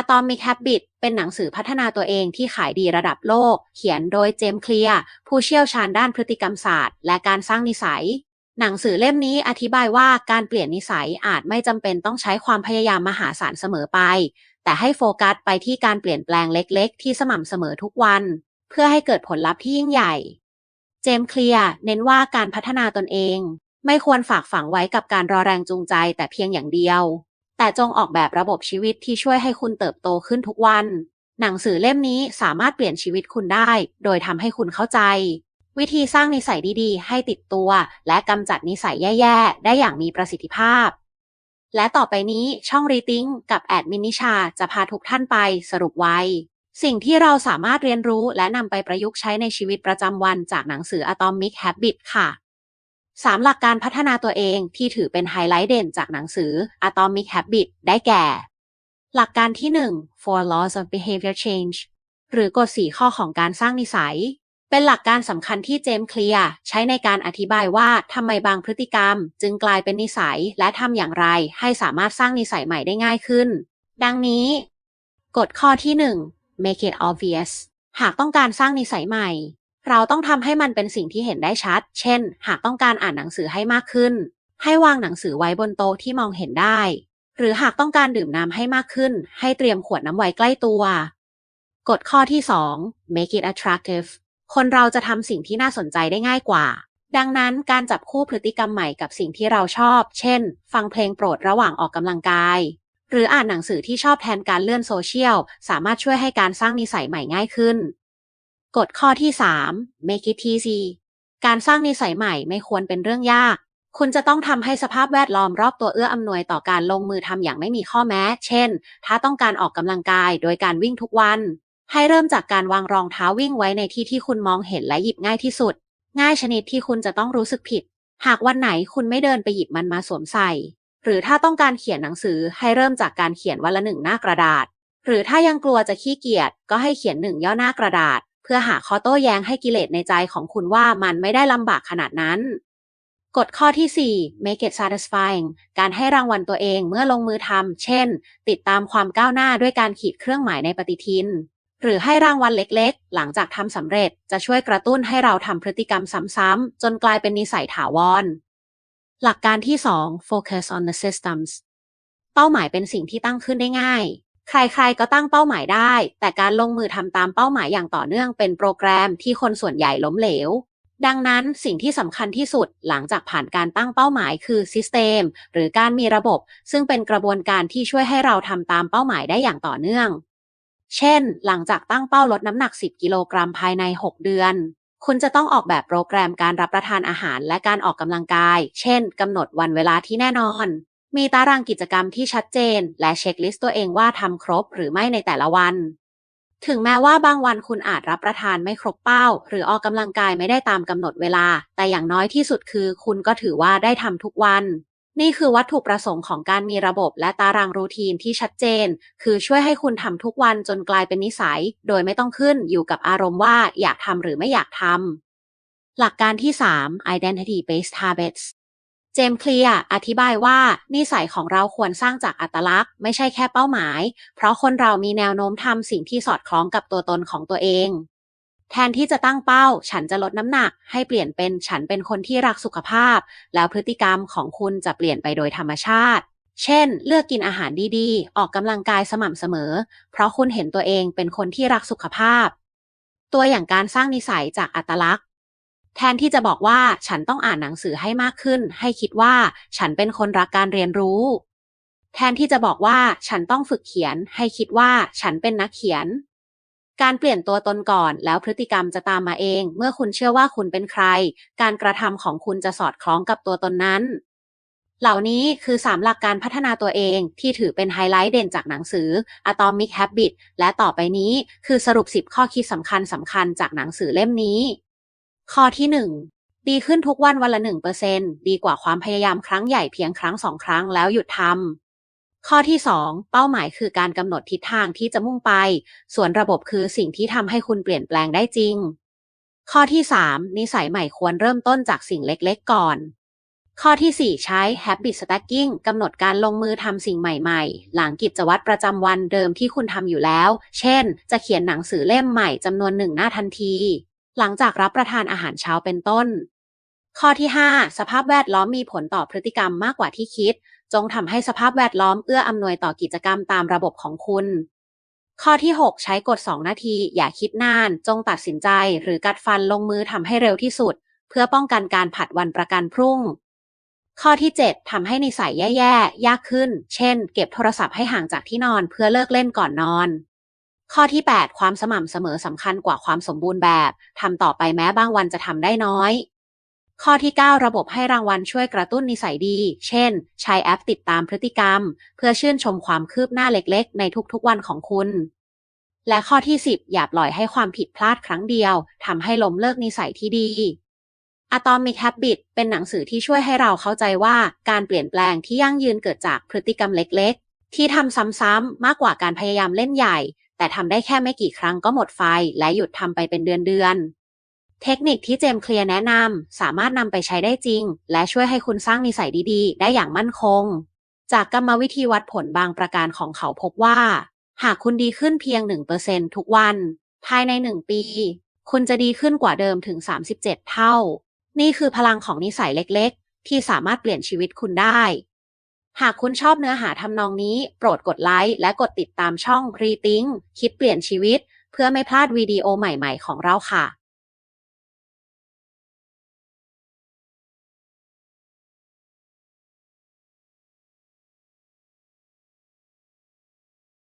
Atomic Habit เป็นหนังสือพัฒนาตัวเองที่ขายดีระดับโลก เขียนโดยเจมส์เคลียร์ผู้เชี่ยวชาญด้านพฤติกรรมศาสตร์ และการสร้างนิสัย หนังสือเล่มนี้อธิบายว่าการเปลี่ยนนิสัยอาจไม่จำเป็นต้องใช้ความพยายามมหาศาลเสมอไป แต่ให้โฟกัสไปที่การเปลี่ยนแปลงเล็ก ๆ ที่สม่ำเสมอทุกวัน เพื่อให้เกิดผลลัพธ์ที่ยิ่งใหญ่ เจมส์เคลียร์เน้นว่าการพัฒนาตนเอง ไม่ควรฝากฝังไว้กับการรอแรงจูงใจแต่เพียงอย่างเดียว แต่จงออกแบบระบบชีวิตที่ช่วยให้คุณเติบโตขึ้นทุกวัน หนังสือเล่มนี้สามารถเปลี่ยนชีวิตคุณได้ โดยทำให้คุณเข้าใจ วิธีสร้างนิสัยดีๆ ให้ติดตัว และกำจัดนิสัยแย่ๆ ได้อย่างมีประสิทธิภาพ และต่อไปนี้ช่องรีติ้งกับแอดมินิชาจะพาทุกท่านไปสรุปไว้สิ่งที่เราสามารถเรียนรู้และนำไปประยุกต์ใช้ในชีวิตประจำวันจากหนังสือ Atomic Habit ค่ะ 3หลักการพัฒนาตัวเองที่ถือเป็นไฮไลท์เด่นจากหนังสือ Atomic Habit ได้แก่ หลักการที่ 1 Four Laws of Behavior Change หรือกฎ4ข้อของการสร้างนิสัย เป็นหลักการสำคัญที่เจมส์เคลียร์ใช้ในการอธิบายว่าทำไมบางพฤติกรรม จึงกลายเป็นนิสัยและทำอย่างไรให้สามารถสร้างนิสัยใหม่ได้ง่ายขึ้น ดังนี้ กฎข้อที่ 1 make it obvious หากต้องการสร้างนิสัยใหม่ เราต้องทำให้มันเป็นสิ่งที่เห็นได้ชัด เช่น หากต้องการอ่านหนังสือให้มากขึ้น ให้วางหนังสือไว้บนโต๊ะที่มองเห็นได้ หรือหากต้องการดื่มน้ำให้มากขึ้น ให้เตรียมขวดน้ำไว้ใกล้ตัว กฎข้อที่ 2 make it attractive คนเราจะทำสิ่งที่น่าสนใจได้ง่ายกว่า ดังนั้นการจับคู่พฤติกรรมใหม่กับสิ่งที่เราชอบ เช่น ฟังเพลงโปรดระหว่างออกกำลังกาย หรืออ่านหนังสือที่ชอบแทนการเลื่อนโซเชียล สามารถช่วยให้การสร้างนิสัยใหม่ง่ายขึ้น กฎข้อที่ 3 make it easy การสร้างนิสัยใหม่ไม่ควรเป็นเรื่องยาก คุณจะต้องทำให้สภาพแวดล้อมรอบตัวเอื้ออำนวยต่อการลงมือทำอย่างไม่มีข้อแม้ เช่น ถ้าต้องการออกกำลังกายโดยการวิ่งทุกวัน ให้เริ่มจากการวางรองเท้าวิ่งไว้ในที่ที่คุณมองเห็นและหยิบง่ายที่สุด ง่ายชนิดที่คุณจะต้องรู้สึกผิด หากวันไหนคุณไม่เดินไปหยิบมันมาสวมใส่ หรือถ้าต้องการเขียนหนังสือให้เริ่มจากการเขียนวันละหนึ่งหน้ากระดาษ หรือถ้ายังกลัวจะขี้เกียจก็ให้เขียนหนึ่งย่อหน้ากระดาษ เพื่อหาข้อโต้แย้งให้กิเลสในใจของคุณว่ามันไม่ได้ลำบากขนาดนั้นกฎข้อที่ 4 make it satisfying การให้รางวัลตัวเองเมื่อลงมือทำ เช่น ติดตามความก้าวหน้าด้วยการขีดเครื่องหมายในปฏิทิน หรือให้รางวัลเล็กๆ หลังจากทำสำเร็จจะช่วยกระตุ้นให้เราทำพฤติกรรมซ้ำๆ จนกลายเป็นนิสัยถาวร หลักการที่ 2 focus on the systems เป้าหมายเป็นสิ่งที่ตั้งขึ้นได้ง่าย ใครๆก็ตั้งเป้าหมายได้ แต่การลงมือทำตามเป้าหมายอย่างต่อเนื่องเป็นโปรแกรมที่คนส่วนใหญ่ล้มเหลว ดังนั้นสิ่งที่สำคัญที่สุดหลังจากผ่านการตั้งเป้าหมายคือ System หรือการมีระบบ ซึ่งเป็นกระบวนการที่ช่วยให้เราทำตามเป้าหมายได้อย่างต่อเนื่อง เช่น หลังจากตั้งเป้าลดน้ำหนัก 10 กิโลกรัมภายใน 6 เดือน คุณจะต้องออกแบบโปรแกรมการรับประทานอาหารและการออกกำลังกาย เช่นกำหนดวันเวลาที่แน่นอน มีตารางกิจกรรมที่ชัดเจน และเช็คลิสต์ตัวเองว่าทำครบหรือไม่ในแต่ละวัน ถึงแม้ว่าบางวันคุณอาจรับประทานไม่ครบเป้า หรือออกกำลังกายไม่ได้ตามกำหนดเวลา แต่อย่างน้อยที่สุดคือ คุณก็ถือว่าได้ทำทุกวัน นี่คือวัตถุประสงค์ของการมีระบบและตารางรูทีนที่ชัดเจน คือช่วยให้คุณทำทุกวันจนกลายเป็นนิสัย โดยไม่ต้องขึ้นอยู่กับอารมณ์ว่าอยากทำหรือไม่อยากทำหลักการที่ 3 identity based habits จมส์เคลียร์อธิบายว่านิสัยของเราควรสร้างจากอัตลักษณ์ ไม่ใช่แค่เป้าหมาย เพราะคนเรามีแนวโน้มทำสิ่งที่สอดคล้องกับตัวตนของตัวเอง แทนที่จะตั้งเป้า ฉันจะลดน้ำหนัก ให้เปลี่ยนเป็นฉันเป็นคนที่รักสุขภาพ แล้วพฤติกรรมของคุณจะเปลี่ยนไปโดยธรรมชาติ เช่น เลือกกินอาหารดีๆ ออกกำลังกายสม่ำเสมอ เพราะคุณเห็นตัวเองเป็นคนที่รักสุขภาพ ตัวอย่างการสร้างนิสัยจากอัตลักษณ์ แทนที่จะบอกว่าฉันต้องอ่านหนังสือให้มากขึ้น ให้คิดว่าฉันเป็นคนรักการเรียนรู้ แทนที่จะบอกว่าฉันต้องฝึกเขียน ให้คิดว่าฉันเป็นนักเขียน การเปลี่ยนตัวตนก่อนแล้วพฤติกรรมจะตามมาเอง เมื่อคุณเชื่อว่าคุณเป็นใคร การกระทำของคุณจะสอดคล้องกับตัวตนนั้น เหล่านี้คือ3หลักการพัฒนาตัวเองที่ถือเป็นไฮไลท์เด่นจากหนังสือ Atomic Habit และต่อไปนี้คือสรุป 10 ข้อคิดสำคัญสำคัญจากหนังสือเล่มนี้ ข้อที่ 1 ดีขึ้นทุกวันวันละ 1%ดีกว่าความพยายามครั้งใหญ่เพียงครั้งสองครั้งแล้วหยุดทำ ข้อที่ 2 เป้าหมายคือการกำหนดทิศทางที่จะมุ่งไป ส่วนระบบคือสิ่งที่ทำให้คุณเปลี่ยนแปลงได้จริง ข้อที่ 3 นิสัยใหม่ควรเริ่มต้นจากสิ่งเล็กๆ ก่อน ข้อที่ 4 ใช้ Habit Stacking กำหนดการลงมือทำสิ่งใหม่ๆ หลังกิจวัตรประจำวันเดิมที่คุณทำอยู่แล้ว เช่น จะเขียนหนังสือเล่มใหม่จำนวนหนึ่งหน้าทันที หลังจากรับประทานอาหารเช้าเป็นต้น ข้อที่ 5 สภาพแวดล้อมมีผลต่อพฤติกรรมมากกว่าที่คิด จงทำให้สภาพแวดล้อมเอื้ออำนวยต่อกิจกรรมตามระบบของคุณ ข้อที่ 6 ใช้กฎ 2 นาที อย่าคิดนาน จงตัดสินใจ หรือกัดฟันลงมือทำให้เร็วที่สุด เพื่อป้องกันการผัดวันประกันพรุ่งข้อที่ 7ทำให้นิสัยแย่ ๆ ยากขึ้น เช่น เก็บโทรศัพท์ให้ห่างจากที่นอนเพื่อเลิกเล่นก่อนนอน ข้อที่ 8 ความสม่ำเสมอสำคัญกว่าความสมบูรณ์แบบทำต่อไปแม้บางวันจะทำได้น้อย ข้อที่ 9 ระบบให้รางวัลช่วยกระตุ้นนิสัยดี เช่น ใช้แอปติดตามพฤติกรรม เพื่อชื่นชมความคืบหน้าเล็กๆ ในทุกๆวันของคุณ และข้อที่ 10 อย่าปล่อยให้ความผิดพลาดครั้งเดียวทำให้ล้มเลิกนิสัยที่ดี Atomic Habit เป็นหนังสือที่ช่วยให้เราเข้าใจว่าการเปลี่ยนแปลงที่ยั่งยืนเกิดจากพฤติกรรมเล็ก ๆ ที่ทำซ้ำๆมากกว่าการพยายามเล่นใหญ่ แต่ทำได้แค่ไม่กี่ครั้งก็หมดไฟและหยุดทำไปเป็นเดือนๆ เทคนิคที่เจมเคลียร์แนะนำสามารถนำไปใช้ได้จริง และช่วยให้คุณสร้างนิสัยดีๆ ได้อย่างมั่นคง จากกรรมวิธีวัดผลบางประการของเขาพบว่า หากคุณดีขึ้นเพียง 1%ทุกวัน ภายใน 1 ปี คุณจะดีขึ้นกว่าเดิมถึง 37 เท่า นี่คือพลังของนิสัยเล็กๆ ที่สามารถเปลี่ยนชีวิตคุณได้ หากคุณชอบเนื้อหาทำนองนี้ โปรดกดไลค์และกดติดตามช่อง Rethink คิดเปลี่ยนชีวิต เพื่อไม่พลาดวิดีโอใหม่ๆของเราค่ะ